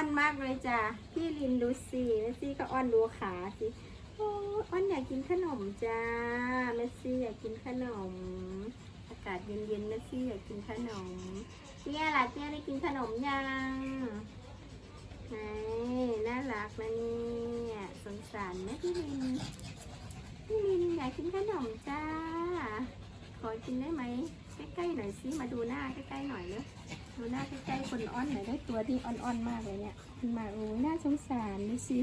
อนมากเลยจ้ะพี่ลินดูสิเมสซี่ก็อ้อนดูขาสิโอ้อ้อนอยากกินขนมจ้าเมสซี่อยากกินขนม อากาศเย็นๆเมสซี่อยากกินขนมเตี้ยล่ะเตี้ยได้กินขนมยังไหนน่ารักนะเนี่ยสงสารไหมพี่ลินพี่ลินอยากกินขนมจ้าขอกินได้ไหมใกล้ๆหน่อยสิมาดูหน้าใกล้ๆหน่อยเนอะ ดูหน้าใกล้ๆคนอ้อนหน่อยได้ตัวที่อ่อนๆมากเลยเนี่ยมันมาโอ้ยน่าสงสารดูสิ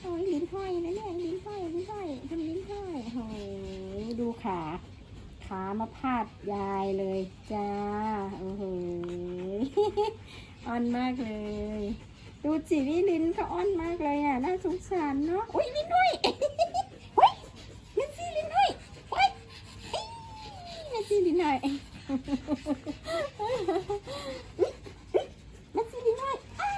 โอ้ยลิ้นห้อยนะเนี่ยลิ้นห้อยลิ้นห้อยทำลิ้นห้อยโอ้ยดูขาขามาพาดยายเลยจ้าโอ้โหอ่อนมากเลย ดูจิพี่ลิ้นเขาอ่อนมากเลยอะน่าสงสารเนาะอุ้ยลิ้นห้อยเฮ้ยเมสซี่ลิ้นห้อยเฮ้ยเมสซี่ลิ้นห้อยเมสซี่ลิ้นห้อยอ้าว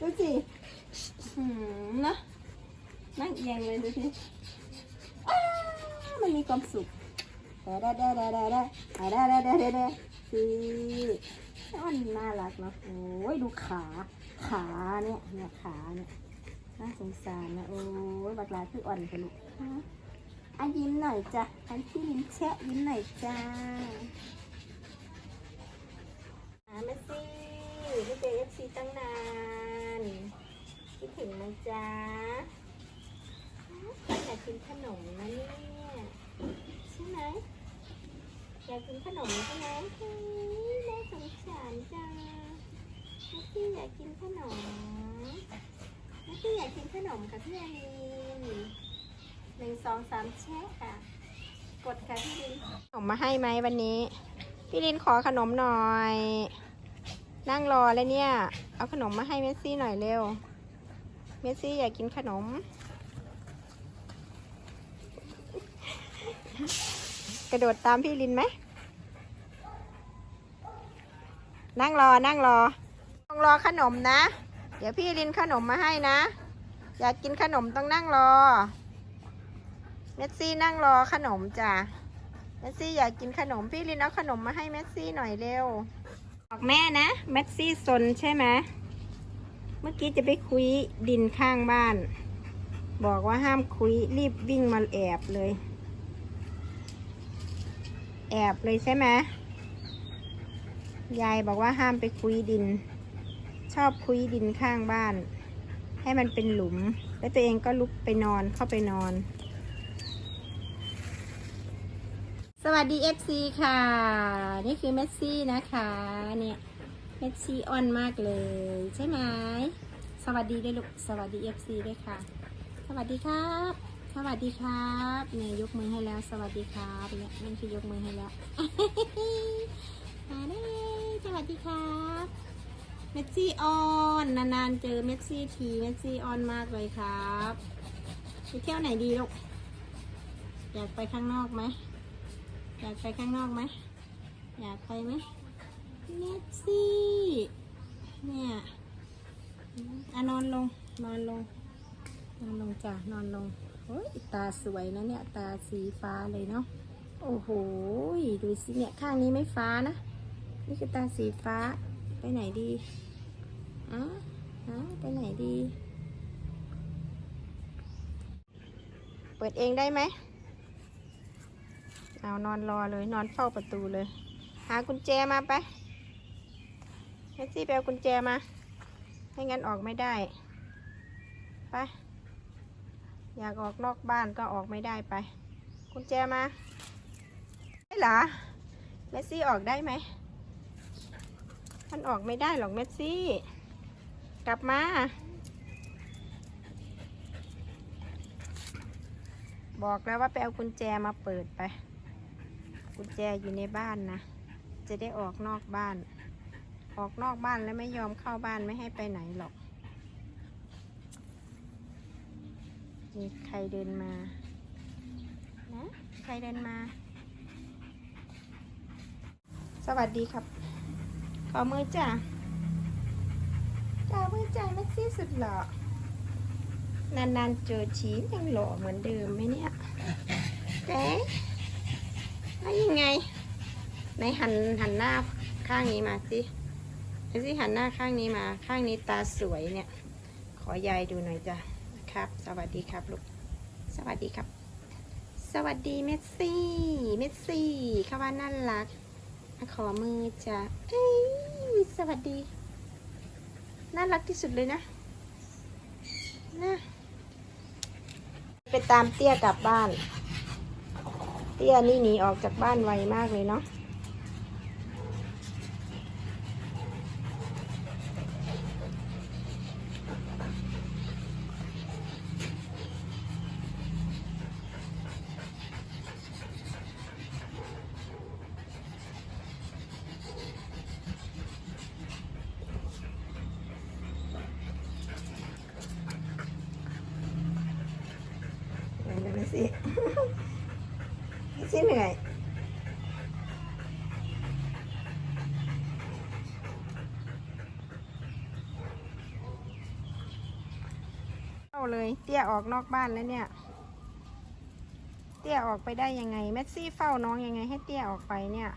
ดูสิหืมนะนั่งเอียงเลยดูสิอ้าว มันมีความสุขดาดาดาดาดาดาดาดาดาดาดาสิมันน่ารักนะโอ้ยดูขา ขาเนี่ยเนี่ยขาเนี่ยน่าสงสารนะโอ้ยบักลาคืออ่อนกันลูกอะยิ้มหน่อยจ้ะอันที่ลิ้นแชะยิ้มหน่อยจ้าหาเมสซี่ไม่เจอเอฟซีตั้งนานคิดถึงไหมจ้าอยากกินขนมนะเนี่ยใช่ไหมอยากกินขนมใช่ไหมเฮ้ยน่าสงสารจังแม่พี่อยากกินขนมแม่พี่อยากกินขนมค่ะพี่อานีหนึ่งสองสามแชะค่ะ กดค่ะพี่ลินขนมมาให้ไหมวันนี้ พี่ลินขอขนมหน่อย นั่งรอแล้วเนี่ย เอาขนมมาให้เมสซี่หน่อยเร็ว เมสซี่อยากกินขนม กระโดดตามพี่ลินไหม นั่งรอ นั่งรอ ต้องรอขนมนะ เดี๋ยวพี่ลินขนมมาให้นะ อยากกินขนมต้องนั่งรอ เมสซี่นั่งรอขนมจ้ะ เมสซี่อยากกินขนม พี่ลินเอาขนมมาให้เมสซี่หน่อยเร็ว บอกแม่นะเมสซี่ซนใช่ไหม เมื่อกี้จะไปคุยดินข้างบ้าน บอกว่าห้ามคุยรีบวิ่งมาแอบเลย แอบเลยใช่ไหมยายบอกว่าห้ามไปคุยดิน ชอบคุยดินข้างบ้าน ให้มันเป็นหลุม แล้วตัวเองก็ลุกไปนอนเข้าไปนอน สวัสดี FC ค่ะ นี่คือเมสซี่นะคะเนี่ยเมสซี่อ่อนมากเลย ใช่ไหมสวัสดีด้วยลูกสวัสดี FC ด้วยค่ะ สวัสดีครับ สวัสดีครับเนี่ยยกมือให้แล้ว สวัสดีครับเนี่ยนั่นคือยกมือให้แล้วมาได้สวัสดีครับเมสซี่ออนนานๆเจอเมสซี่ทีเมสซี่ออนมากเลยครับไปเที่ยวไหนดีลูกอยากไปข้างนอกไหมอยากไปข้างนอกไหมอยากไปไหมเมสซี่เนี่ยอะนอนลงนอนลงนอนลงจ้ะนอนลง โอ้ยตาสวยนะเนี่ย ตาสีฟ้าเลยเนาะ โอ้โห ดูสิเนี่ย ข้างนี้ไม่ฟ้านะ นี่คือตาสีฟ้า ไปไหนดีอะฮะไปไหนดี เปิดเองได้ไหม เอานอนรอเลย นอนเฝ้าประตูเลย หากุญแจมาไปแท็กซี่ไปเอากุญแจมา ไม่งั้นออกไม่ได้ ไป อยากออกนอกบ้านก็ออกไม่ได้ไปกุญแจมาได้หรอเมสซี่ออกได้ไหมมันออกไม่ได้หรอกเมสซี่ กลับมาบอกแล้วว่าไปเอากุญแจมาเปิดไป กุญแจอยู่ในบ้านนะ จะได้ออกนอกบ้าน ออกนอกบ้านแล้วไม่ยอมเข้าบ้านไม่ให้ไปไหนหรอก มีใครเดินมา นะ ใครเดินมา สวัสดีครับ ขอมือจ้ะขอมือจ้ะแม็กซี่สุดหล่อนานๆเจอชียังหล่อเหมือนเดิมไหมเนี่ยเอ๊แล้วยังไง ในหันหันหน้าข้างนี้มาสิเมสซี่หันหน้าข้างนี้มา ข้างนี้ตาสวยเนี่ย ขอยายดูหน่อยจ้ะ ครับ สวัสดีครับลูก สวัสดีครับ สวัสดีเมสซี่ เมสซี่เขาว่าน่ารัก ขอมือจ้ะเอ้ยสวัสดี น่ารักที่สุดเลยนะนะไปตามเตี้ยกลับบ้าน เตี้ยนี่หนีออกจากบ้านไวมากเลยเนาะ เหนื่อยไหม สิสิเหนื่อยเข้าเลยเตี้ยออกนอกบ้านแล้วเนี่ย เตี้ยออกไปได้ยังไงแมสซี่เฝ้าน้องยังไงให้เตี้ยออกไปเนี่ย